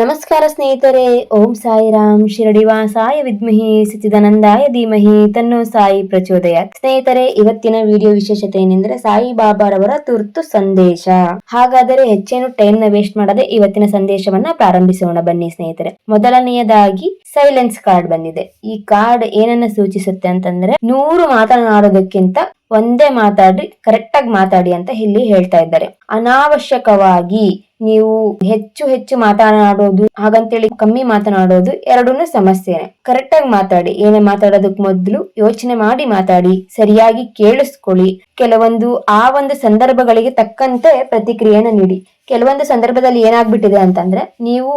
ನಮಸ್ಕಾರ ಸ್ನೇಹಿತರೆ, ಓಂ ಸಾಯಿರಾಮ್. ಶಿರಡಿವಾಸಾಯ ವಿದ್ಮಹಿ ಸಚಿದಾನಂದಾಯ ಧೀಮಹಿ, ತನ್ನೋ ಸಾಯಿ ಪ್ರಚೋದಯ. ಸ್ನೇಹಿತರೆ, ಇವತ್ತಿನ ವಿಡಿಯೋ ವಿಶೇಷತೆ ಏನೆಂದ್ರೆ ಸಾಯಿ ಬಾಬಾರವರ ತುರ್ತು ಸಂದೇಶ. ಹಾಗಾದರೆ ಹೆಚ್ಚೇನು ಟೈಮ್ನ ವೇಸ್ಟ್ ಮಾಡದೆ ಇವತ್ತಿನ ಸಂದೇಶವನ್ನ ಪ್ರಾರಂಭಿಸೋಣ ಬನ್ನಿ ಸ್ನೇಹಿತರೆ. ಮೊದಲನೆಯದಾಗಿ ಸೈಲೆನ್ಸ್ ಕಾರ್ಡ್ ಬಂದಿದೆ. ಈ ಕಾರ್ಡ್ ಏನನ್ನ ಸೂಚಿಸುತ್ತೆ ಅಂತಂದ್ರೆ ನೂರು ಮಾತನಾಡೋದಕ್ಕಿಂತ ಒಂದೇ ಮಾತಾಡಿ ಕರೆಕ್ಟ್ ಆಗಿ ಮಾತಾಡಿ ಅಂತ ಇಲ್ಲಿ ಹೇಳ್ತಾ ಇದ್ದಾರೆ. ಅನಾವಶ್ಯಕವಾಗಿ ನೀವು ಹೆಚ್ಚು ಹೆಚ್ಚು ಮಾತನಾಡೋದು, ಹಾಗಂತೇಳಿ ಕಮ್ಮಿ ಮಾತನಾಡೋದು ಎರಡೂ ಸಮಸ್ಯೆನೆ. ಕರೆಕ್ಟ್ ಆಗಿ ಮಾತಾಡಿ. ಏನೇ ಮಾತಾಡೋದಕ್ ಮೊದಲು ಯೋಚನೆ ಮಾಡಿ ಮಾತಾಡಿ. ಸರಿಯಾಗಿ ಕೇಳಿಸ್ಕೊಳ್ಳಿ. ಕೆಲವೊಂದು ಆ ಒಂದು ಸಂದರ್ಭಗಳಿಗೆ ತಕ್ಕಂತೆ ಪ್ರತಿಕ್ರಿಯೆನ ನೀಡಿ. ಕೆಲವೊಂದು ಸಂದರ್ಭದಲ್ಲಿ ಏನಾಗ್ಬಿಟ್ಟಿದೆ ಅಂತಂದ್ರೆ, ನೀವು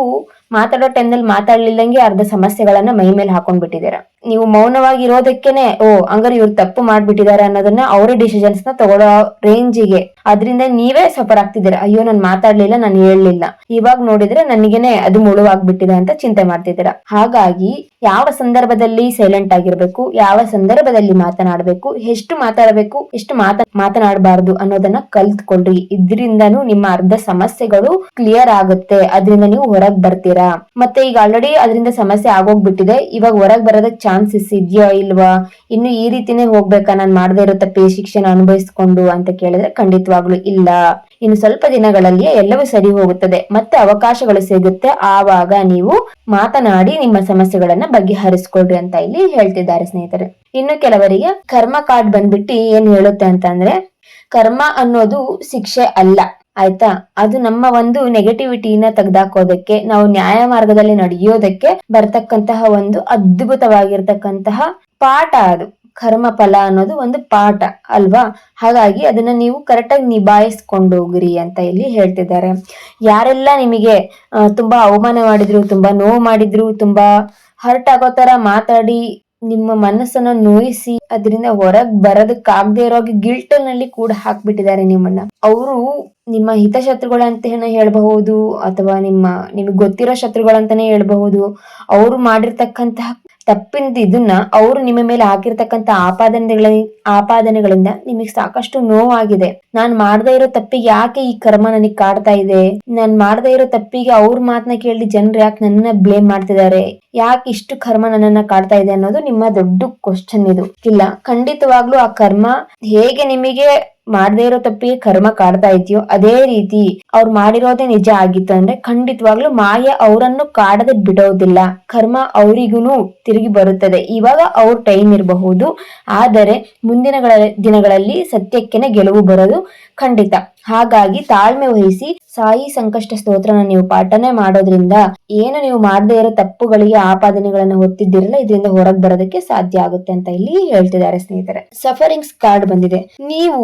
ಮಾತಾಡೋ ಟೈಮ್ನಲ್ಲಿ ಮಾತಾಡ್ಲಿಲ್ಲಂಗೆ ಅರ್ಧ ಸಮಸ್ಯೆಗಳನ್ನ ಮೈ ಮೇಲೆ ಹಾಕೊಂಡ್ ಬಿಟ್ಟಿದ್ದೀರಾ ನೀವು ಮೌನವಾಗಿ ಇರೋದಕ್ಕೇನೆ ಓ, ಹಂಗಾರೆ ಇವ್ರು ತಪ್ಪು ಮಾಡ್ಬಿಟ್ಟಿದ್ದಾರೆ ಅನ್ನೋದನ್ನ ಅವರೇ ಡಿಸಿಷನ್ಸ್ನ ತಗೊಳ್ಳೋ ರೇಂಜಿಗೆ ಅದರಿಂದ ನೀವೇ ಸಫರ್ ಆಗ್ತಿದ್ದೀರಾ. ಅಯ್ಯೋ, ನಾನು ಮಾತಾಡ್ಲಿಲ್ಲ, ನಾನು ಹೇಳಲಿಲ್ಲ. ಇವಾಗ ನೋಡಿದ್ರೆ ನನಗೇನೆ ಅದು ಮುಳುವಾಗ್ಬಿಟ್ಟಿದೆ ಅಂತ ಚಿಂತೆ ಮಾಡ್ತಿದ್ದೀರಾ. ಹಾಗಾಗಿ ಯಾವ ಸಂದರ್ಭದಲ್ಲಿ ಸೈಲೆಂಟ್ ಆಗಿರ್ಬೇಕು, ಯಾವ ಸಂದರ್ಭದಲ್ಲಿ ಮಾತನಾಡಬೇಕು, ಎಷ್ಟು ಮಾತಾಡಬೇಕು, ಎಷ್ಟು ಮಾತ, ಮಾತನಾಡಬಾರ್ದು ಅನ್ನೋದನ್ನ ಕಲ್ತ್ಕೊಳ್ರಿ. ಇದ್ರಿಂದನೂ ನಿಮ್ಮ ಅರ್ಧ ಸಮಸ್ಯೆಗಳು ಕ್ಲಿಯರ್ ಆಗುತ್ತೆ. ಅದರಿಂದ ನೀವು ಹೊರಗ್ ಬರ್ತೀರಾ. ಮತ್ತೆ ಈಗ ಆಲ್ರೆಡಿ ಅದರಿಂದ ಸಮಸ್ಯೆ ಆಗೋಗ್ಬಿಟ್ಟಿದೆ. ಇವಾಗ ಹೊರಗ್ ಬರೋದಕ್ ಚಾನ್ಸಸ್ ಇದೆಯಾ ಇಲ್ವಾ, ಇನ್ನು ಈ ರೀತಿನೇ ಹೋಗ್ಬೇಕಾ? ನಾನು ಮಾಡದೇ ಇರೋ ತಪ್ಪಿ ಶಿಕ್ಷಣ ಅನುಭವಿಸ್ಕೊಂಡು ಅಂತ ಕೇಳಿದ್ರೆ ಖಂಡಿತವಾಗ್ಲು ಇಲ್ಲ. ಇನ್ನು ಸ್ವಲ್ಪ ದಿನಗಳಲ್ಲಿ ಎಲ್ಲವೂ ಸರಿ ಹೋಗುತ್ತದೆ. ಮತ್ತೆ ಅವಕಾಶಗಳು ಸಿಗುತ್ತೆ. ಆವಾಗ ನೀವು ಮಾತನಾಡಿ ನಿಮ್ಮ ಸಮಸ್ಯೆಗಳನ್ನ ಬಗೆಹರಿಸ್ಕೊಳ್ರಿ ಅಂತ ಇಲ್ಲಿ ಹೇಳ್ತಿದ್ದಾರೆ ಸ್ನೇಹಿತರೆ. ಇನ್ನು ಕೆಲವರಿಗೆ ಕರ್ಮ ಕಾರ್ಡ್ ಬಂದ್ಬಿಟ್ಟು ಏನ್ ಹೇಳುತ್ತೆ ಅಂತ ಅಂದ್ರೆ ಕರ್ಮ ಅನ್ನೋದು ಶಿಕ್ಷೆ ಅಲ್ಲ. ಆಯ್ತಾ? ಅದು ನಮ್ಮ ಒಂದು ನೆಗೆಟಿವಿಟಿನ ತೆಗೆದಾಕೋದಕ್ಕೆ, ನಾವು ನ್ಯಾಯ ಮಾರ್ಗದಲ್ಲಿ ನಡೆಯೋದಕ್ಕೆ ಬರ್ತಕ್ಕಂತಹ ಒಂದು ಅದ್ಭುತವಾಗಿರ್ತಕ್ಕಂತಹ ಪಾಠ ಅದು. ಕರ್ಮ ಫಲ ಅನ್ನೋದು ಒಂದು ಪಾಠ, ಅಲ್ವಾ? ಹಾಗಾಗಿ ಅದನ್ನ ನೀವು ಕರೆಕ್ಟಾಗಿ ನಿಭಾಯಿಸ್ಕೊಂಡು ಹೋಗ್ರಿ ಅಂತ ಇಲ್ಲಿ ಹೇಳ್ತಿದ್ದಾರೆ. ಯಾರೆಲ್ಲ ನಿಮಗೆ ತುಂಬಾ ಅವಮಾನ ಮಾಡಿದ್ರು, ತುಂಬಾ ನೋವು ಮಾಡಿದ್ರು, ತುಂಬಾ ಹರ್ಟ್ ಆಗೋ ತರ ಮಾತಾಡಿ ನಿಮ್ಮ ಮನಸ್ಸನ್ನ ನೋಯಿಸಿ ಅದರಿಂದ ಹೊರಗ್ ಬರೋದಕ್ಕಾಗದೇ ಇರೋಗೆ ಗಿಲ್ಟ್ನಲ್ಲಿ ಕೂಡ ಹಾಕ್ಬಿಟ್ಟಿದ್ದಾರೆ ನಿಮ್ಮನ್ನ. ಅವರು ನಿಮ್ಮ ಹಿತಶತ್ರುಗಳಂತ ಹೇಳಬಹುದು ಅಥವಾ ನಿಮ್ಮ ನಿಮಗೆ ಗೊತ್ತಿರೋ ಶತ್ರುಗಳಂತಾನೆ ಹೇಳ್ಬಹುದು. ಅವರು ಮಾಡಿರ್ತಕ್ಕಂತಹ ತಪ್ಪಿಂದ ಇದನ್ನ ಅವರು ನಿಮ್ಮ ಮೇಲೆ ಹಾಕಿರ್ತಕ್ಕಂತ ಆಪಾದನೆಗಳ ಆಪಾದನೆಗಳಿಂದ ನಿಮಗೆ ಸಾಕಷ್ಟು ನೋವಾಗಿದೆ. ನಾನ್ ಮಾಡದೇ ಇರೋ ತಪ್ಪಿಗೆ ಯಾಕೆ ಈ ಕರ್ಮ ನನಗೆ ಕಾಡ್ತಾ ಇದೆ? ನಾನ್ ಮಾಡದೇ ಇರೋ ತಪ್ಪಿಗೆ ಅವ್ರ ಮಾತನ್ನ ಕೇಳಿ ಜನರು ಯಾಕೆ ನನ್ನ ಬ್ಲೇಮ್ ಮಾಡ್ತಿದ್ದಾರೆ ಯಾಕೆ ಇಷ್ಟು ಕರ್ಮ ನನ್ನನ್ನ ಕಾಡ್ತಾ ಇದೆ ಅನ್ನೋದು ನಿಮ್ಮ ದೊಡ್ಡ ಕ್ವಶನ್ ಇದು. ಇಲ್ಲ, ಖಂಡಿತವಾಗ್ಲೂ ಆ ಕರ್ಮ ಹೇಗೆ ನಿಮಗೆ ಮಾಡದೇ ಇರೋ ತಪ್ಪಿಗೆ ಕರ್ಮ ಕಾಡ್ತಾ ಇದೆಯೋ, ಅದೇ ರೀತಿ ಅವ್ರು ಮಾಡಿರೋದೇ ನಿಜ ಆಗಿತ್ತು ಅಂದ್ರೆ ಖಂಡಿತವಾಗ್ಲೂ ಮಾಯ ಅವರನ್ನು ಕಾಡದೆ ಬಿಡೋದಿಲ್ಲ. ಕರ್ಮ ಅವರಿಗೂ ತಿರುಗಿ ಬರುತ್ತದೆ. ಇವಾಗ ಅವ್ರ ಟೈಮ್ ಇರಬಹುದು. ಆದರೆ ಮುಂದಿನ ದಿನಗಳಲ್ಲಿ ಸತ್ಯಕ್ಕೆನೆ ಗೆಲುವು ಬರೋದು ಖಂಡಿತ. ಹಾಗಾಗಿ ತಾಳ್ಮೆ ವಹಿಸಿ ಸಾಯಿ ಸಂಕಷ್ಟ ಸ್ತೋತ್ರನ ನೀವು ಪಾಠನೆ ಮಾಡೋದ್ರಿಂದ ಏನು ನೀವು ಮಾಡದೇ ಇರೋ ತಪ್ಪುಗಳಿಗೆ ಆಪಾದನೆಗಳನ್ನ ಹೊತ್ತಿದ್ದಿರಲ್ಲ, ಇದರಿಂದ ಹೊರಗೆ ಬರೋದಕ್ಕೆ ಸಾಧ್ಯ ಆಗುತ್ತೆ ಅಂತ ಇಲ್ಲಿ ಹೇಳ್ತಿದ್ದಾರೆ ಸ್ನೇಹಿತರೆ. ಸಫರಿಂಗ್ಸ್ ಕಾರ್ಡ್ ಬಂದಿದೆ. ನೀವು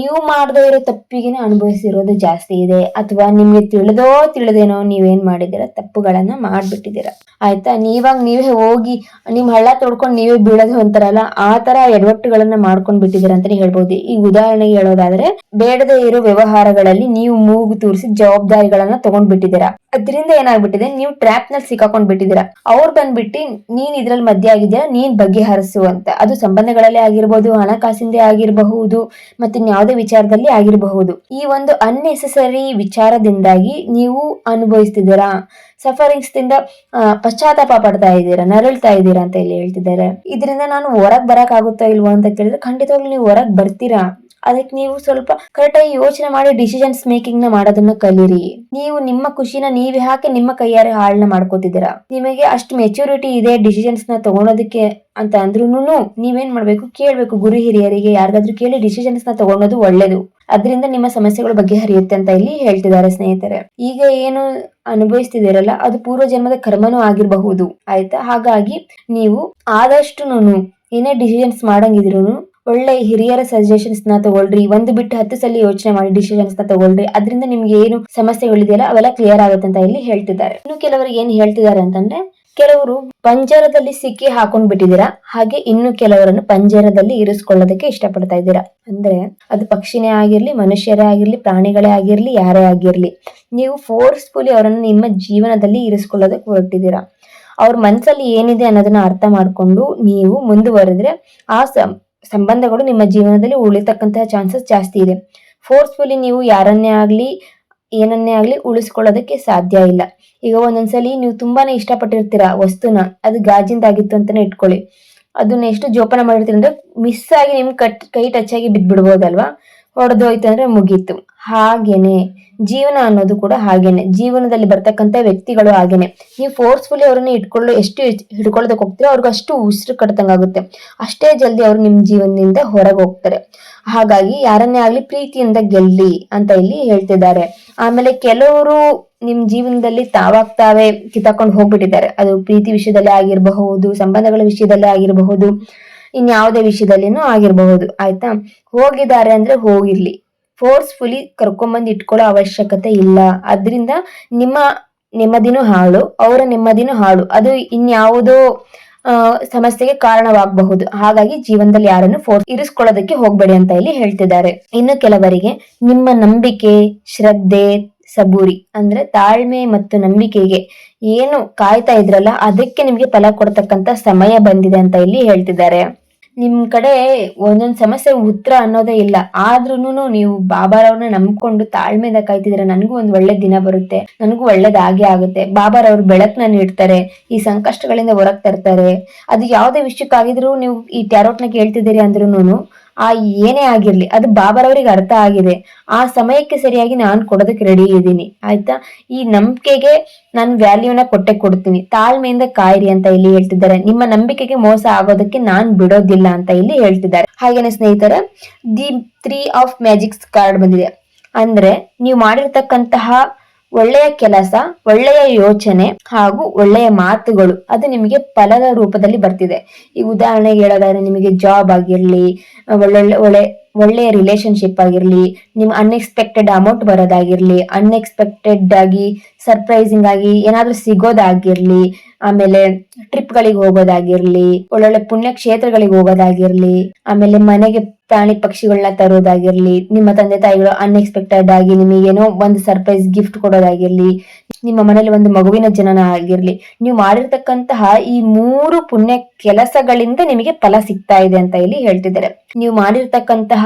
ನೀವು ಮಾಡದೇ ಇರೋ ತಪ್ಪಿಗೆನೆ ಅನುಭವಿಸಿರೋದು ಜಾಸ್ತಿ ಇದೆ, ಅಥವಾ ನಿಮ್ಗೆ ತಿಳಿದೋ ತಿಳಿದೇನೋ ನೀವೇನ್ ಮಾಡಿದಿರ ತಪ್ಪುಗಳನ್ನ ಮಾಡ್ಬಿಟ್ಟಿದ್ದೀರ. ಆಯ್ತಾ? ನೀವಾಗ ನೀವೇ ಹೋಗಿ, ನಿಮ್ ಹಳ್ಳ ತೊಡ್ಕೊಂಡು ನೀವೇ ಬೀಳೋದು ಅಂತಾರಲ್ಲ ಆ ತರ ಎಡವಟ್ಟುಗಳನ್ನ ಮಾಡ್ಕೊಂಡ್ ಬಿಟ್ಟಿದ್ದೀರಾ ಅಂತಾನೆ ಹೇಳ್ಬೋದು. ಈ ಉದಾಹರಣೆಗೆ ಹೇಳೋದಾದ್ರೆ ಬೇಡದೇ ಇರೋ ವ್ಯವಹಾರಗಳಲ್ಲಿ ನೀವು ಮೂಗು ತೂರಿಸಿ ಜವಾಬ್ದಾರಿಗಳನ್ನ ತಗೊಂಡ್ ಬಿಟ್ಟಿದ್ದೀರಾ ಅದರಿಂದ ಏನಾಗ್ಬಿಟ್ಟಿದೆ? ನೀವು ಟ್ರ್ಯಾಪ್ನಲ್ಲಿ ಸಿಕ್ಕಾಕೊಂಡ್ ಬಿಟ್ಟಿದ್ದೀರಾ. ಅವ್ರು ಬಂದ್ಬಿಟ್ಟು, ನೀನ್ ಇದ್ರಲ್ಲಿ ಮಧ್ಯ ಆಗಿದ್ದೀರಾ ನೀನ್ ಬಗೆಹರಿಸು ಅಂತ. ಅದು ಸಂಬಂಧಗಳಲ್ಲೇ ಆಗಿರ್ಬೋದು, ಹಣಕಾಸಿಂದೇ ಆಗಿರಬಹುದು, ಮತ್ತೆ ಯಾವುದೇ ವಿಚಾರದಲ್ಲಿ ಆಗಿರಬಹುದು. ಈ ಒಂದು ಅನ್ನೆಸೆಸರಿ ವಿಚಾರದಿಂದಾಗಿ ನೀವು ಅನುಭವಿಸ್ತಿದ್ದೀರಾ? ಸಫರಿಂಗ್ಸ್ ದಿಂದ ಪಶ್ಚಾತ್ತಾಪ ಪಡ್ತಾ ಇದ್ದೀರಾ? ನರಳ್ತಾ ಇದ್ದೀರಾ ಅಂತ ಇಲ್ಲಿ ಹೇಳ್ತಿದ್ದಾರೆ. ಇದರಿಂದ ನಾನು ಹೊರಗ್ ಬರಕ್ ಆಗುತ್ತಾ ಇಲ್ವೋ ಅಂತ ಕೇಳಿದ್ರೆ ಖಂಡಿತವಾಗ್ಲೂ ನೀವು ಹೊರಗ್ ಬರ್ತೀರಾ? ಅದಕ್ಕೆ ನೀವು ಸ್ವಲ್ಪ ಕರೆಕ್ಟಾಗಿ ಯೋಚನೆ ಮಾಡಿ ಡಿಸಿಷನ್ಸ್ ಮೇಕಿಂಗ್ನ ಮಾಡೋದನ್ನ ಕಲೀರಿ. ನೀವು ನಿಮ್ಮ ಖುಷಿನ ನೀವ್ ಹಾಕಿ ನಿಮ್ಮ ಕೈಯಾರೆ ಹಾಳನ್ನ ಮಾಡ್ಕೋತಿದ್ದೀರಾ. ನಿಮಗೆ ಅಷ್ಟು ಮೆಚುರಿಟಿ ಇದೆ ಡಿಸಿಷನ್ಸ್ನ ತಗೊಳೋದಕ್ಕೆ ಅಂತ ಅಂದ್ರೂನು ನೀವೇನ್ ಮಾಡ್ಬೇಕು? ಕೇಳ್ಬೇಕು ಗುರು ಹಿರಿಯರಿಗೆ, ಯಾರಿಗಾದ್ರೂ ಕೇಳಿ ಡಿಸಿಷನ್ಸ್ನ ತಗೊಳೋದು ಒಳ್ಳೇದು. ಅದರಿಂದ ನಿಮ್ಮ ಸಮಸ್ಯೆಗಳ ಬಗ್ಗೆ ಹರಿಯುತ್ತೆ ಅಂತ ಇಲ್ಲಿ ಹೇಳ್ತಿದ್ದಾರೆ ಸ್ನೇಹಿತರೆ. ಈಗ ಏನು ಅನುಭವಿಸ್ತಿದ್ದೀರಲ್ಲ, ಅದು ಪೂರ್ವ ಜನ್ಮದ ಕರ್ಮನೂ ಆಗಿರಬಹುದು. ಆಯ್ತಾ? ಹಾಗಾಗಿ ನೀವು ಆದಷ್ಟು ಏನೇ ಡಿಸಿಷನ್ಸ್ ಮಾಡಂಗಿದ್ರು ಒಳ್ಳೆ ಹಿರಿಯರ ಸಜೆಷನ್ಸ್ನ ತಗೊಳ್ರಿ, ಒಂದು ಬಿಟ್ಟು ಹತ್ತು ಸಲ ಯೋಚನೆ ಮಾಡಿ ಡಿಸಿಷನ್ಸ್ನ ತಗೊಳ್ರಿ, ಅದರಿಂದ ನಿಮ್ಗೆ ಏನು ಸಮಸ್ಯೆಗಳಿದೆಯಲ್ಲ ಅವೆಲ್ಲ ಕ್ಲಿಯರ್ ಆಗುತ್ತೆ ಅಂತ ಇಲ್ಲಿ ಹೇಳ್ತಿದ್ದಾರೆ. ಇನ್ನು ಕೆಲವರು ಏನ್ ಹೇಳ್ತಿದ್ದಾರೆ ಅಂತಂದ್ರೆ, ಕೆಲವರು ಪಂಜರದಲ್ಲಿ ಸಿಕ್ಕಿ ಹಾಕೊಂಡ್ ಬಿಟ್ಟಿದ್ದೀರಾ, ಹಾಗೆ ಇನ್ನು ಕೆಲವರನ್ನು ಪಂಜರದಲ್ಲಿ ಇರಿಸ್ಕೊಳ್ಳೋದಕ್ಕೆ ಇಷ್ಟಪಡ್ತಾ ಇದ್ದೀರಾ? ಅಂದ್ರೆ ಅದು ಪಕ್ಷಿನೇ ಆಗಿರ್ಲಿ, ಮನುಷ್ಯರೇ ಆಗಿರ್ಲಿ, ಪ್ರಾಣಿಗಳೇ ಆಗಿರ್ಲಿ, ಯಾರೇ ಆಗಿರ್ಲಿ, ನೀವು ಫೋರ್ಸ್ಫುಲಿ ಅವರನ್ನು ನಿಮ್ಮ ಜೀವನದಲ್ಲಿ ಇರಿಸ್ಕೊಳ್ಳೋದಕ್ಕೆ ಹೊರಟಿದ್ದೀರಾ? ಅವ್ರ ಮನಸ್ಸಲ್ಲಿ ಏನಿದೆ ಅನ್ನೋದನ್ನ ಅರ್ಥ ಮಾಡ್ಕೊಂಡು ನೀವು ಮುಂದುವರೆದ್ರೆ ಆ ಸಂಬಂಧಗಳು ನಿಮ್ಮ ಜೀವನದಲ್ಲಿ ಉಳಿತಕ್ಕಂತಹ ಚಾನ್ಸಸ್ ಜಾಸ್ತಿ ಇದೆ. ಫೋರ್ಸ್ಫುಲಿ ನೀವು ಯಾರನ್ನೇ ಆಗ್ಲಿ, ಏನನ್ನೇ ಆಗ್ಲಿ ಉಳಿಸ್ಕೊಳ್ಳೋದಕ್ಕೆ ಸಾಧ್ಯ ಇಲ್ಲ. ಈಗ ಒಂದೊಂದ್ಸಲಿ ನೀವು ತುಂಬಾನೇ ಇಷ್ಟಪಟ್ಟಿರ್ತೀರಾ ವಸ್ತುನ, ಅದು ಗಾಜಿಂದಾಗಿತ್ತು ಅಂತಾನೆ ಇಟ್ಕೊಳ್ಳಿ. ಅದನ್ನ ಎಷ್ಟು ಜೋಪಾನ ಮಾಡಿರ್ತೀರಿ ಅಂದ್ರೆ ಮಿಸ್ ಆಗಿ ನಿಮ್ ಕಟ್, ಕೈ ಟಚ್ ಆಗಿ ಬಿದ್ಬಿಡ್ಬೋದಲ್ವಾ? ಹೊಡೆದೋಯ್ತು ಅಂದ್ರೆ ಮುಗೀತು. ಹಾಗೇನೆ, ಜೀವನ ಅನ್ನೋದು ಕೂಡ ಹಾಗೇನೆ. ಜೀವನದಲ್ಲಿ ಬರ್ತಕ್ಕಂಥ ವ್ಯಕ್ತಿಗಳು ಹಾಗೇನೆ. ನೀವು ಫೋರ್ಸ್ಫುಲಿ ಅವ್ರನ್ನ ಇಟ್ಕೊಳ್ಳೋ ಎಷ್ಟು ಹಿಡ್ಕೊಳ್ಳೋದಕ್ಕೆ ಹೋಗ್ತೀರೋ ಅವ್ರಿಗೆ ಅಷ್ಟು ಉಸಿರು ಕಟ್ಟದಂಗಾಗುತ್ತೆ ಅಷ್ಟೇ ಜಲ್ದಿ ಅವ್ರು ನಿಮ್ ಜೀವನದಿಂದ ಹೊರಗೆ ಹೋಗ್ತಾರೆ. ಹಾಗಾಗಿ ಯಾರನ್ನೇ ಆಗ್ಲಿ ಪ್ರೀತಿಯಿಂದ ಗೆಲ್ಲಿ ಅಂತ ಇಲ್ಲಿ ಹೇಳ್ತಿದ್ದಾರೆ. ಆಮೇಲೆ ಕೆಲವರು ನಿಮ್ ಜೀವನದಲ್ಲಿ ತಾವಾಗ್ತಾವೆ ತಾವೇ ಕಿತ್ತಾಕೊಂಡು ಹೋಗ್ಬಿಟ್ಟಿದ್ದಾರೆ. ಅದು ಪ್ರೀತಿ ವಿಷಯದಲ್ಲಿ ಆಗಿರಬಹುದು, ಸಂಬಂಧಗಳ ವಿಷಯದಲ್ಲೇ ಆಗಿರಬಹುದು. ಇನ್ಯಾವುದೇ ವಿಷಯದಲ್ಲಿನೂ ಆಗಿರಬಹುದು, ಆಯ್ತಾ? ಹೋಗಿದ್ದಾರೆ ಅಂದ್ರೆ ಹೋಗಿರ್ಲಿ. ಫೋರ್ಸ್ಫುಲಿ ಕರ್ಕೊಂಬಂದು ಇಟ್ಕೊಳ್ಳೋ ಅವಶ್ಯಕತೆ ಇಲ್ಲ. ಅದರಿಂದ ನಿಮ್ಮ ನೆಮ್ಮದಿನೂ ಹಾಳು, ಅವರ ನೆಮ್ಮದಿನೂ ಹಾಳು. ಅದು ಇನ್ಯಾವುದೋ ಸಮಸ್ಯೆಗೆ ಕಾರಣವಾಗಬಹುದು. ಹಾಗಾಗಿ ಜೀವನದಲ್ಲಿ ಯಾರನ್ನು ಫೋರ್ಸ್ ಇರಿಸ್ಕೊಳ್ಳೋದಕ್ಕೆ ಹೋಗ್ಬೇಡಿ ಅಂತ ಇಲ್ಲಿ ಹೇಳ್ತಿದ್ದಾರೆ. ಇನ್ನು ಕೆಲವರಿಗೆ ನಿಮ್ಮ ನಂಬಿಕೆ, ಶ್ರದ್ಧೆ, ಸಬೂರಿ ಅಂದ್ರೆ ತಾಳ್ಮೆ ಮತ್ತು ನಂಬಿಕೆಗೆ ಏನು ಕಾಯ್ತಾ ಇದ್ರಲ್ಲ, ಅದಕ್ಕೆ ನಿಮ್ಗೆ ಫಲ ಕೊಡ್ತಕ್ಕಂತ ಸಮಯ ಬಂದಿದೆ ಅಂತ ಇಲ್ಲಿ ಹೇಳ್ತಿದ್ದಾರೆ. ನಿಮ್ ಕಡೆ ಒಂದೊಂದ್ ಸಮಸ್ಯೆ ಉತ್ತರ ಅನ್ನೋದೇ ಇಲ್ಲ. ಆದ್ರೂನು ನೀವು ಬಾಬಾರವ್ರನ್ನ ನಂಬ್ಕೊಂಡು ತಾಳ್ಮೆಯಿಂದ ಕಾಯ್ತಿದ್ರೆ ನನಗೂ ಒಂದ್ ಒಳ್ಳೆ ದಿನ ಬರುತ್ತೆ. ನನಗೂ ಒಳ್ಳೇದಾಗೆ ಆಗುತ್ತೆ. ಬಾಬಾರವ್ರು ಬೆಳಕನ್ನ ನೀಡ್ತಾರೆ, ಈ ಸಂಕಷ್ಟಗಳಿಂದ ಹೊರಗ್ ತರ್ತಾರೆ ಅದು ಯಾವುದೇ ವಿಷಯಕ್ಕಾಗಿದ್ರು ನೀವು ಈ ಟ್ಯಾರೋಟ್ನ ಕೇಳ್ತಿದ್ದೀರಿ ಅಂದ್ರೂನು ಆ ಏನೇ ಆಗಿರ್ಲಿ, ಅದು ಬಾಬರವರಿಗೆ ಅರ್ಥ ಆಗಿದೆ. ಆ ಸಮಯಕ್ಕೆ ಸರಿಯಾಗಿ ನಾನು ಕೊಡೋದಕ್ಕೆ ರೆಡಿ ಇದ್ದೀನಿ. ಆಯ್ತಾ? ಈ ನಂಬಿಕೆಗೆ ನಾನು ವ್ಯಾಲ್ಯೂನ ಕೊಟ್ಟೆ ಕೊಡ್ತೀನಿ. ತಾಳ್ಮೆಯಿಂದ ಕಾಯಿರಿ ಅಂತ ಇಲ್ಲಿ ಹೇಳ್ತಿದ್ದಾರೆ. ನಿಮ್ಮ ನಂಬಿಕೆಗೆ ಮೋಸ ಆಗೋದಕ್ಕೆ ನಾನ್ ಬಿಡೋದಿಲ್ಲ ಅಂತ ಇಲ್ಲಿ ಹೇಳ್ತಿದ್ದಾರೆ. ಹಾಗೇನೆ ಸ್ನೇಹಿತರೆ, the three of magics card ಬಂದಿದೆ. ಅಂದ್ರೆ, ನೀವು ಮಾಡಿರ್ತಕ್ಕಂತಹ ಒಳ್ಳೆಯ ಕೆಲಸ, ಒಳ್ಳೆಯ ಯೋಚನೆ ಹಾಗೂ ಒಳ್ಳೆಯ ಮಾತುಗಳು ಅದು ನಿಮಗೆ ಫಲದ ರೂಪದಲ್ಲಿ ಬರ್ತಿದೆ. ಈ ಉದಾಹರಣೆಗೆ ಹೇಳೋದಾದ್ರೆ ನಿಮಗೆ ಜಾಬ್ ಆಗಿರ್ಲಿ, ಒಳ್ಳೊಳ್ಳೆ, ಒಳ್ಳೆ ಒಳ್ಳೆಯ ರಿಲೇಶನ್ಶಿಪ್ ಆಗಿರ್ಲಿ, ನಿಮ್ ಅನ್ಎಕ್ಸ್ಪೆಕ್ಟೆಡ್ ಅಮೌಂಟ್ ಬರೋದಾಗಿರ್ಲಿ ಅನ್ಎಕ್ಸ್ಪೆಕ್ಟೆಡ್ ಆಗಿ ಸರ್ಪ್ರೈಸಿಂಗ್ ಆಗಿ ಏನಾದ್ರೂ ಸಿಗೋದಾಗಿರ್ಲಿ, ಆಮೇಲೆ ಟ್ರಿಪ್ ಗಳಿಗೆ ಹೋಗೋದಾಗಿರ್ಲಿ, ಒಳ್ಳೊಳ್ಳೆ ಪುಣ್ಯ ಕ್ಷೇತ್ರಗಳಿಗೆ ಹೋಗೋದಾಗಿರ್ಲಿ, ಆಮೇಲೆ ಮನೆಗೆ ಪ್ರಾಣಿ ಪಕ್ಷಿಗಳನ್ನ ತರೋದಾಗಿರ್ಲಿ, ನಿಮ್ಮ ತಂದೆ ತಾಯಿಗಳು ಅನ್ಎಕ್ಸ್ಪೆಕ್ಟೆಡ್ ಆಗಿ ನಿಮಗೇನೋ ಒಂದು ಸರ್ಪ್ರೈಸ್ ಗಿಫ್ಟ್ ಕೊಡೋದಾಗಿರ್ಲಿ ನಿಮ್ಮ ಮನೇಲಿ ಒಂದು ಮಗುವಿನ ಜನನ ಆಗಿರ್ಲಿ, ನೀವು ಮಾಡಿರ್ತಕ್ಕಂತಹ ಈ ಮೂರು ಪುಣ್ಯ ಕೆಲಸಗಳಿಂದ ನಿಮಗೆ ಫಲ ಸಿಗ್ತಾ ಇದೆ ಅಂತ ಇಲ್ಲಿ ಹೇಳ್ತಿದ್ದಾರೆ. ನೀವು ಮಾಡಿರ್ತಕ್ಕಂತಹ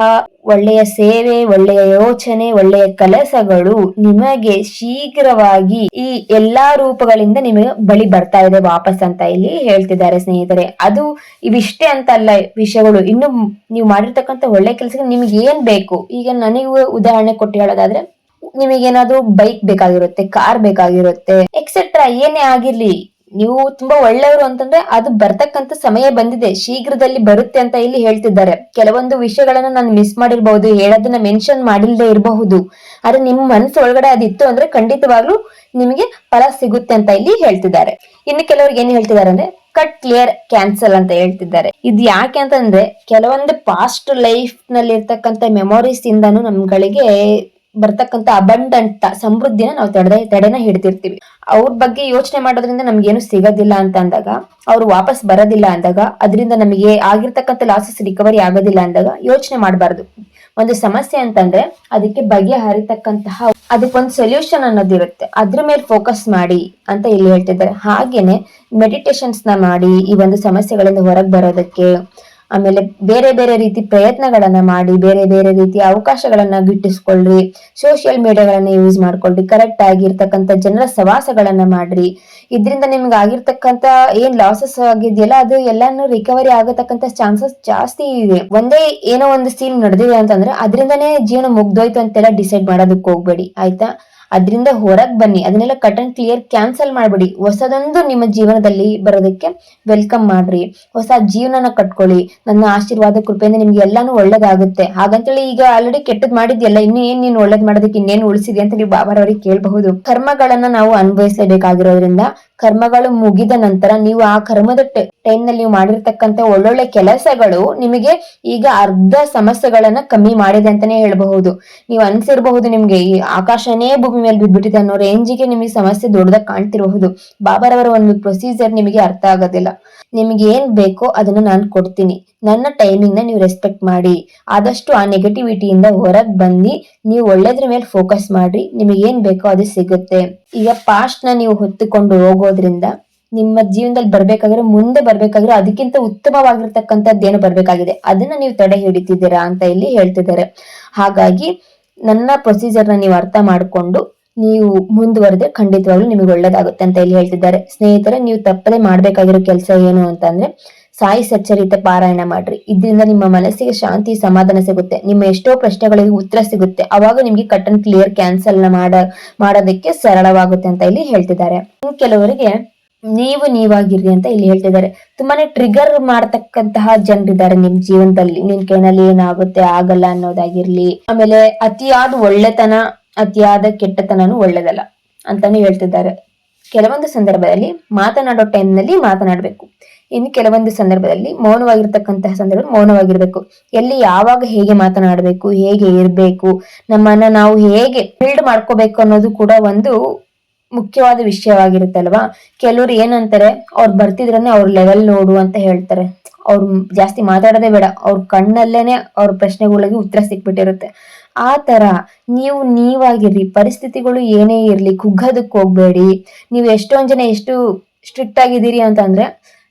ಒಳ್ಳೆಯ ಸೇವೆ, ಒಳ್ಳೆಯ ಯೋಚನೆ, ಒಳ್ಳೆಯ ಕೆಲಸಗಳು ನಿಮಗೆ ಶೀಘ್ರವಾಗಿ ಈ ಎಲ್ಲಾ ರೂಪಗಳಿಂದ ನಿಮಗೆ ಬಳಿ ಬರ್ತಾ ಇದೆ ವಾಪಸ್ ಅಂತ ಇಲ್ಲಿ ಹೇಳ್ತಿದ್ದಾರೆ ಸ್ನೇಹಿತರೆ. ಅದು ಇವಿಷ್ಟೇ ಅಂತ ಅಲ್ಲ ವಿಷಯಗಳು. ಇನ್ನು ನೀವು ಮಾಡಿರ್ತಕ್ಕಂಥ ಒಳ್ಳೆ ಕೆಲಸಕ್ಕೆ ನಿಮ್ಗೆ ಏನ್ ಬೇಕು? ಈಗ ನನಗೆ ಉದಾಹರಣೆ ಕೊಟ್ಟು ಹೇಳೋದಾದ್ರೆ ನಿಮಗೇನಾದ್ರೂ ಬೈಕ್ ಬೇಕಾಗಿರುತ್ತೆ ಕಾರ್ ಬೇಕಾಗಿರುತ್ತೆ ಎಕ್ಸೆಟ್ರಾ ಏನೇ ಆಗಿರ್ಲಿ, ನೀವು ತುಂಬಾ ಒಳ್ಳೆಯವರು ಅಂತಂದ್ರೆ ಅದು ಬರ್ತಕ್ಕಂತ ಸಮಯ ಬಂದಿದೆ, ಶೀಘ್ರದಲ್ಲಿ ಬರುತ್ತೆ ಅಂತ ಇಲ್ಲಿ ಹೇಳ್ತಿದ್ದಾರೆ. ಕೆಲವೊಂದು ವಿಷಯಗಳನ್ನ ನಾನು ಮಿಸ್ ಮಾಡಿರ್ಬಹುದು, ಹೇಳೋದನ್ನ ಮೆನ್ಷನ್ ಮಾಡಿಲ್ಲದೆ ಇರಬಹುದು, ಆದ್ರೆ ನಿಮ್ ಮನಸ್ಸು ಒಳಗಡೆ ಅದಿತ್ತು ಅಂದ್ರೆ ಖಂಡಿತವಾಗ್ಲೂ ನಿಮಗೆ ಫಲ ಸಿಗುತ್ತೆ ಅಂತ ಇಲ್ಲಿ ಹೇಳ್ತಿದ್ದಾರೆ. ಇನ್ನು ಕೆಲವ್ರಿಗೆ ಏನ್ ಹೇಳ್ತಿದ್ದಾರೆ ಅಂದ್ರೆ ಕಟ್ ಕ್ಲಿಯರ್ ಕ್ಯಾನ್ಸಲ್ ಅಂತ ಹೇಳ್ತಿದ್ದಾರೆ. ಇದು ಯಾಕೆ ಅಂತಂದ್ರೆ, ಕೆಲವೊಂದು ಪಾಸ್ಟ್ ಲೈಫ್ನಲ್ಲಿ ಇರ್ತಕ್ಕಂಥ ಮೆಮೊರೀಸ್ ಇಂದಾನು ನಮ್ಗಳಿಗೆ ಬರ್ತಕ್ಕಂತ ಅಬಂಡಂಟ್ ಸಮೃದ್ಧಿನ ನಾವು ತಡೆದ, ತಡೆನ ಹಿಡ್ತಿರ್ತೀವಿ ಅವ್ರ ಬಗ್ಗೆ ಯೋಚನೆ ಮಾಡೋದ್ರಿಂದ ನಮ್ಗೇನು ಸಿಗೋದಿಲ್ಲ ಅಂತ ಅಂದಾಗ, ಅವ್ರು ವಾಪಸ್ ಬರೋದಿಲ್ಲ ಅಂದಾಗ, ಅದರಿಂದ ನಮಗೆ ಆಗಿರ್ತಕ್ಕಂಥ ಲಾಸಸ್ ರಿಕವರಿ ಆಗೋದಿಲ್ಲ ಅಂದಾಗ ಯೋಚನೆ ಮಾಡಬಾರ್ದು. ಒಂದು ಸಮಸ್ಯೆ ಅಂತಂದ್ರೆ, ಅದಕ್ಕೆ ಬಗೆಹರಿತಕ್ಕಂತಹ ಅದಕ್ಕೊಂದು ಸೊಲ್ಯೂಷನ್ ಅನ್ನೋದಿರುತ್ತೆ. ಅದ್ರ ಮೇಲೆ ಫೋಕಸ್ ಮಾಡಿ ಅಂತ ಇಲ್ಲಿ ಹೇಳ್ತಿದ್ದಾರೆ. ಹಾಗೇನೆ ಮೆಡಿಟೇಷನ್ಸ್ನ ಮಾಡಿ ಈ ಒಂದು ಸಮಸ್ಯೆಗಳಿಂದ ಹೊರಗೆ ಬರೋದಕ್ಕೆ ಆಮೇಲೆ ಬೇರೆ ಬೇರೆ ರೀತಿ ಪ್ರಯತ್ನಗಳನ್ನ ಮಾಡಿ, ಬೇರೆ ಬೇರೆ ರೀತಿಯ ಅವಕಾಶಗಳನ್ನ ಗಿಟ್ಟಿಸ್ಕೊಳ್ರಿ ಸೋಷಿಯಲ್ ಮೀಡಿಯಾಗಳನ್ನ ಯೂಸ್ ಮಾಡ್ಕೊಳ್ರಿ ಕರೆಕ್ಟ್ ಆಗಿರ್ತಕ್ಕಂಥ ಜನರ ಸವಾಸಗಳನ್ನ ಮಾಡ್ರಿ. ಇದರಿಂದ ನಿಮ್ಗೆ ಆಗಿರ್ತಕ್ಕಂಥ ಏನ್ ಲಾಸಸ್ ಆಗಿದೆಯಲ್ಲ, ಅದು ಎಲ್ಲಾನು ರಿಕವರಿ ಆಗತಕ್ಕಂತ ಚಾನ್ಸಸ್ ಜಾಸ್ತಿ ಇದೆ. ಒಂದೇ ಏನೋ ಒಂದು ಸೀನ್ ನಡೆದಿದೆ ಅಂತಂದ್ರೆ, ಅದರಿಂದನೇ ಜೀವನ ಮುಗ್ದೋಯ್ತು ಅಂತೆಲ್ಲ ಡಿಸೈಡ್ ಮಾಡೋದಕ್ಕೆ ಹೋಗ್ಬೇಡಿ, ಆಯ್ತಾ? ಅದರಿಂದ ಹೊರಗ್ ಬನ್ನಿ. ಅದನ್ನೆಲ್ಲ ಕಟ್ ಅಂಡ್ ಕ್ಲಿಯರ್ ಕ್ಯಾನ್ಸಲ್ ಮಾಡ್ಬಿಡಿ. ಹೊಸದೊಂದು ನಿಮ್ಮ ಜೀವನದಲ್ಲಿ ಬರೋದಕ್ಕೆ ವೆಲ್ಕಮ್ ಮಾಡ್ರಿ. ಹೊಸ ಜೀವನನ ಕಟ್ಕೊಳ್ಳಿ. ನನ್ನ ಆಶೀರ್ವಾದ, ಕೃಪೆಯಿಂದ ನಿಮ್ಗೆ ಎಲ್ಲಾನು ಒಳ್ಳೇದಾಗುತ್ತೆ. ಹಾಗಂತೇಳಿ ಈಗ ಆಲ್ರೆಡಿ ಕೆಟ್ಟದ್ ಮಾಡಿದ್ಯಲ್ಲ, ಇನ್ನು ಏನ್ ನೀನು ಒಳ್ಳೇದ್ ಮಾಡೋದಕ್ಕೆ ಇನ್ನೇನು ಉಳಿಸಿದೆ ಅಂತ ನೀವು ಬಾಬಾರವರಿಗೆ ಕೇಳಬಹುದು. ಕರ್ಮಗಳನ್ನ ನಾವು ಅನುಭವಿಸಲೇಬೇಕಾಗಿರೋದ್ರಿಂದ ಕರ್ಮಗಳು ಮುಗಿದ ನಂತರ ನೀವು ಆ ಕರ್ಮದ ಟೈಮ್ನಲ್ಲಿ ನೀವು ಮಾಡಿರ್ತಕ್ಕಂತ ಒಳ್ಳೊಳ್ಳೆ ಕೆಲಸಗಳು ನಿಮಗೆ ಈಗ ಅರ್ಧ ಸಮಸ್ಯೆಗಳನ್ನ ಕಮ್ಮಿ ಮಾಡಿದೆ ಅಂತಾನೆ ಹೇಳಬಹುದು. ನೀವು ಅನ್ಸಿರಬಹುದು ನಿಮ್ಗೆ ಈ ಆಕಾಶನೇ ಭೂಮಿ ಮೇಲೆ ಬಿದ್ಬಿಟ್ಟಿದೆ ಅನ್ನೋ ರೇಂಜಿಗೆ ನಿಮಗೆ ಸಮಸ್ಯೆ ದೊಡ್ಡದಾಗ ಕಾಣ್ತಿರಬಹುದು. ಬಾಬಾರವರ ಒಂದು ಪ್ರೊಸೀಜರ್ ನಿಮಗೆ ಅರ್ಥ ಆಗೋದಿಲ್ಲ. ನಿಮ್ಗೆ ಏನ್ ಬೇಕೋ ಅದನ್ನ ನಾನು ಕೊಡ್ತೀನಿ. ನನ್ನ ಟೈಮಿಂಗ್ನ ನೀವು ರೆಸ್ಪೆಕ್ಟ್ ಮಾಡಿ. ಆದಷ್ಟು ಆ ನೆಗೆಟಿವಿಟಿಯಿಂದ ಹೊರಗ್ ಬನ್ನಿ. ನೀವು ಒಳ್ಳೇದ್ರ ಮೇಲೆ ಫೋಕಸ್ ಮಾಡ್ರಿ. ನಿಮಗೆ ಏನ್ ಬೇಕೋ ಅದು ಸಿಗುತ್ತೆ. ಈಗ ಪಾಸ್ಟ್ನ ನೀವು ಹೊತ್ತುಕೊಂಡು ಹೋಗೋದ್ರಿಂದ ನಿಮ್ಮ ಜೀವನದಲ್ಲಿ ಬರ್ಬೇಕಾದ್ರೆ ಮುಂದೆ ಬರ್ಬೇಕಾದ್ರೆ ಅದಕ್ಕಿಂತ ಉತ್ತಮವಾಗಿರ್ತಕ್ಕಂಥದ್ದೇನು ಬರ್ಬೇಕಾಗಿದೆ? ಅದನ್ನ ನೀವು ತಡೆ ಹಿಡಿತಿದ್ದೀರಾ ಅಂತ ಇಲ್ಲಿ ಹೇಳ್ತಿದ್ದಾರೆ. ಹಾಗಾಗಿ ನನ್ನ ಪ್ರೊಸೀಜರ್ನ ನೀವು ಅರ್ಥ ಮಾಡ್ಕೊಂಡು ನೀವು ಮುಂದುವರೆದ್ರೆ ಖಂಡಿತವಾಗ್ಲೂ ನಿಮಗೆ ಒಳ್ಳೇದಾಗುತ್ತೆ ಅಂತ ಇಲ್ಲಿ ಹೇಳ್ತಿದ್ದಾರೆ. ಸ್ನೇಹಿತರೆ, ನೀವು ತಪ್ಪದೆ ಮಾಡ್ಬೇಕಾಗಿರೋ ಕೆಲಸ ಏನು ಅಂತಂದ್ರೆ, ಸಾಯಿ ಸಚ್ಚರಿತ ಪಾರಾಯಣ ಮಾಡ್ರಿ. ಇದರಿಂದ ನಿಮ್ಮ ಮನಸ್ಸಿಗೆ ಶಾಂತಿ, ಸಮಾಧಾನ ಸಿಗುತ್ತೆ. ನಿಮ್ಮ ಎಷ್ಟೋ ಪ್ರಶ್ನೆಗಳಿಗೆ ಉತ್ತರ ಸಿಗುತ್ತೆ. ಅವಾಗ ನಿಮ್ಗೆ ಕಟ್ ಅಂಡ್ ಕ್ಲಿಯರ್ ಕ್ಯಾನ್ಸಲ್ ಮಾಡ, ಮಾಡೋದಕ್ಕೆ ಸರಳವಾಗುತ್ತೆ ಅಂತ ಇಲ್ಲಿ ಹೇಳ್ತಿದ್ದಾರೆ. ಕೆಲವರಿಗೆ ನೀವು ನೀವಾಗಿರ್ರಿ ಅಂತ ಇಲ್ಲಿ ಹೇಳ್ತಿದ್ದಾರೆ. ತುಂಬಾನೇ ಟ್ರಿಗರ್ ಮಾಡ್ತಕ್ಕಂತಹ ಜನರಿದ್ದಾರೆ ನಿಮ್ ಜೀವನದಲ್ಲಿ. ನಿನ್ ಕೈನಲ್ಲಿ ಏನಾಗುತ್ತೆ, ಆಗಲ್ಲ ಅನ್ನೋದಾಗಿರ್ಲಿ, ಆಮೇಲೆ ಅತಿಯಾದ ಒಳ್ಳೆತನ ಅತಿಯಾದ ಕೆಟ್ಟತನನು ಒಳ್ಳೇದಲ್ಲ ಅಂತಾನು ಹೇಳ್ತಿದ್ದಾರೆ. ಕೆಲವೊಂದು ಸಂದರ್ಭದಲ್ಲಿ ಮಾತನಾಡೋ ಟೈಮ್ನಲ್ಲಿ ಮಾತನಾಡಬೇಕು. ಇನ್ನು ಕೆಲವೊಂದು ಸಂದರ್ಭದಲ್ಲಿ ಮೌನವಾಗಿರ್ತಕ್ಕಂತಹ ಸಂದರ್ಭ ಮೌನವಾಗಿರ್ಬೇಕು. ಎಲ್ಲಿ ಯಾವಾಗ ಹೇಗೆ ಮಾತನಾಡಬೇಕು, ಹೇಗೆ ಇರಬೇಕು, ನಮ್ಮನ್ನ ನಾವು ಹೇಗೆ ಬಿಲ್ಡ್ ಮಾಡ್ಕೋಬೇಕು ಅನ್ನೋದು ಕೂಡ ಒಂದು ಮುಖ್ಯವಾದ ವಿಷಯವಾಗಿರುತ್ತಲ್ವಾ? ಕೆಲವರು ಏನಂತಾರೆ, ಅವ್ರು ಬರ್ತಿದ್ರನ್ನೇ ಅವ್ರ ಲೆವೆಲ್ ನೋಡು ಅಂತ ಹೇಳ್ತಾರೆ. ಅವ್ರು ಜಾಸ್ತಿ ಮಾತಾಡೋದೇ ಬೇಡ. ಅವ್ರ ಕಣ್ಣಲ್ಲೇನೆ ಅವ್ರ ಪ್ರಶ್ನೆಗಳಿಗೆ ಉತ್ತರ ಸಿಕ್ಬಿಟ್ಟಿರುತ್ತೆ. ಆ ತರ ನೀವು ನೀವಾಗಿರ್ಲಿ ಪರಿಸ್ಥಿತಿಗಳು ಏನೇ ಇರ್ಲಿ ಕುಗ್ಗೋದಕ್ಕೆ ಹೋಗ್ಬೇಡಿ. ನೀವು ಎಷ್ಟೊಂದು ಜನ ಎಷ್ಟು ಸ್ಟ್ರಿಕ್ಟ್ ಆಗಿದ್ದೀರಿ ಅಂತಂದ್ರೆ,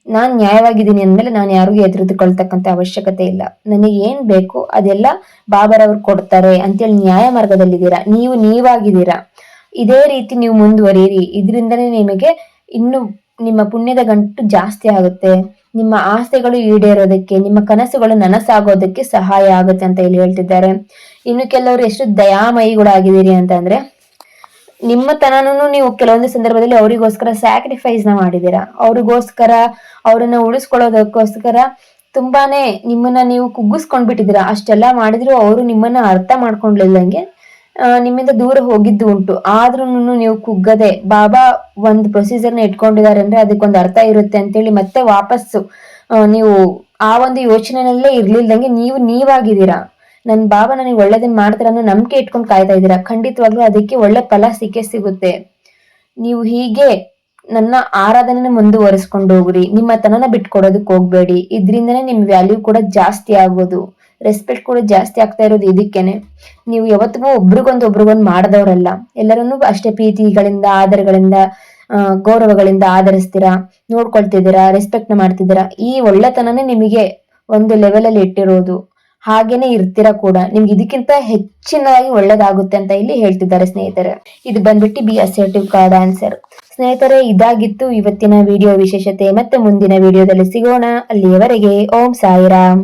ನಾನ್ ನ್ಯಾಯವಾಗಿದ್ದೀನಿ ಅಂದ್ಮೇಲೆ ನಾನು ಯಾರಿಗೂ ಎದುರಿದುಕೊಳ್ತಕ್ಕಂತ ಅವಶ್ಯಕತೆ ಇಲ್ಲ. ನನಗೆ ಏನ್ ಬೇಕು ಅದೆಲ್ಲ ಬಾಬರವ್ರು ಕೊಡ್ತಾರೆ. ಅಂತೇಳಿ ನ್ಯಾಯ ಮಾರ್ಗದಲ್ಲಿದ್ದೀರಾ? ನೀವು ನೀವಾಗಿದ್ದೀರಾ? ಇದೇ ರೀತಿ ನೀವು ಮುಂದುವರಿಯಿರಿ. ಇದರಿಂದನೇ ನಿಮಗೆ ಇನ್ನು ನಿಮ್ಮ ಪುಣ್ಯದ ಗಂಟು ಜಾಸ್ತಿ ಆಗುತ್ತೆ. ನಿಮ್ಮ ಆಸೆಗಳು ಈಡೇರೋದಕ್ಕೆ, ನಿಮ್ಮ ಕನಸುಗಳು ನನಸಾಗೋದಕ್ಕೆ ಸಹಾಯ ಆಗುತ್ತೆ ಅಂತ ಇಲ್ಲಿ ಹೇಳ್ತಿದ್ದಾರೆ. ಇನ್ನು ಕೆಲವರು ಎಷ್ಟು ದಯಾಮಯಿಗಳಾಗಿದ್ದೀರಿ ಅಂತಂದ್ರೆ ನಿಮ್ಮ ತನನೂ ನೀವು ಕೆಲವೊಂದು ಸಂದರ್ಭದಲ್ಲಿ ಅವರಿಗೋಸ್ಕರ ಸ್ಯಾಕ್ರಿಫೈಸ್ನ ಮಾಡಿದೀರಾ ಅವ್ರಿಗೋಸ್ಕರ ಅವರನ್ನ ಉಳಿಸ್ಕೊಳ್ಳೋದಕ್ಕೋಸ್ಕರ ತುಂಬಾನೇ ನಿಮ್ಮನ್ನ ನೀವು ಕುಗ್ಗಿಸ್ಕೊಂಡ್ಬಿಟ್ಟಿದ್ದೀರಾ? ಅಷ್ಟೆಲ್ಲ ಮಾಡಿದ್ರು ಅವರು ನಿಮ್ಮನ್ನ ಅರ್ಥ ಮಾಡ್ಕೊಂಡ್ಲಿಲ್ಲಂಗೆ ನಿಮ್ಮಿಂದ ದೂರ ಹೋಗಿದ್ದು ಉಂಟು. ಆದ್ರೂ ನೀವು ಕುಗ್ಗದೆ, ಬಾಬಾ, ಒಂದು ಪ್ರೊಸೀಜರ್ನ ಇಟ್ಕೊಂಡಿದ್ದಾರೆ ಅಂದ್ರೆ ಅದಕ್ಕೊಂದು ಅರ್ಥ ಇರುತ್ತೆ ಅಂತೇಳಿ ಮತ್ತೆ ವಾಪಸ್ಸು. ನೀವು ಆ ಒಂದು ಯೋಚನೆನಲ್ಲೇ ಇರ್ಲಿಲ್ದಂಗೆ ನೀವು ನೀವಾಗಿದ್ದೀರಾ. ನನ್ ಬಾಬಾ ನನಗೆ ಒಳ್ಳೇದನ್ ಮಾಡ್ತಾರ ಅನ್ನೋ ನಂಬಿಕೆ ಇಟ್ಕೊಂಡು ಕಾಯ್ತಾ ಇದ್ದೀರಾ. ಖಂಡಿತವಾಗ್ಲೂ ಅದಕ್ಕೆ ಒಳ್ಳೆ ಫಲ ಸಿಕ್ಕೇ ಸಿಗುತ್ತೆ. ನೀವು ಹೀಗೆ ನನ್ನ ಆರಾಧನೆನ ಮುಂದುವರಿಸ್ಕೊಂಡು ಹೋಗ್ರಿ. ನಿಮ್ಮ ತನನ ಬಿಟ್ಕೊಡೋದಕ್ಕೆ ಹೋಗ್ಬೇಡಿ. ಇದ್ರಿಂದನೇ ನಿಮ್ ವ್ಯಾಲ್ಯೂ ಕೂಡ ಜಾಸ್ತಿ ಆಗೋದು ರೆಸ್ಪೆಕ್ಟ್ ಕೂಡ ಜಾಸ್ತಿ ಆಗ್ತಾ ಇರೋದು ಇದಕ್ಕೇನೆ. ನೀವು ಯಾವತ್ತಿಗೂ ಒಬ್ರಿಗೊಂದು ಒಬ್ರಿಗೊಂದು ಮಾಡದವರಲ್ಲ. ಎಲ್ಲರನ್ನೂ ಅಷ್ಟೇ ಪ್ರೀತಿಗಳಿಂದ, ಆದರಗಳಿಂದ ಗೌರವಗಳಿಂದ ಆಧರಿಸ್ತೀರಾ? ನೋಡ್ಕೊಳ್ತಿದ್ದೀರಾ? ರೆಸ್ಪೆಕ್ಟ್ ಮಾಡ್ತಿದ್ದೀರಾ? ಈ ಒಳ್ಳೆತನನೇ ನಿಮಗೆ ಒಂದು ಲೆವೆಲ್ ಅಲ್ಲಿ ಇಟ್ಟಿರೋದು. ಹಾಗೇನೆ ಇರ್ತೀರಾ ಕೂಡ. ನಿಮ್ಗೆ ಇದಕ್ಕಿಂತ ಹೆಚ್ಚಿನದಾಗಿ ಒಳ್ಳೇದಾಗುತ್ತೆ ಅಂತ ಇಲ್ಲಿ ಹೇಳ್ತಿದ್ದಾರೆ ಸ್ನೇಹಿತರೆ. ಇದು ಬಂದ್ಬಿಟ್ಟು ಬಿ ಅಸರ್ಟಿವ್ ಕಾರ್ಡ್ ಆನ್ಸರ್ ಸ್ನೇಹಿತರೆ, ಇದಾಗಿತ್ತು ಇವತ್ತಿನ ವಿಡಿಯೋ ವಿಶೇಷತೆ. ಮತ್ತೆ ಮುಂದಿನ ವಿಡಿಯೋದಲ್ಲಿ ಸಿಗೋಣ. ಅಲ್ಲಿಯವರೆಗೆ ಓಂ ಸಾಯಿರಾಮ್.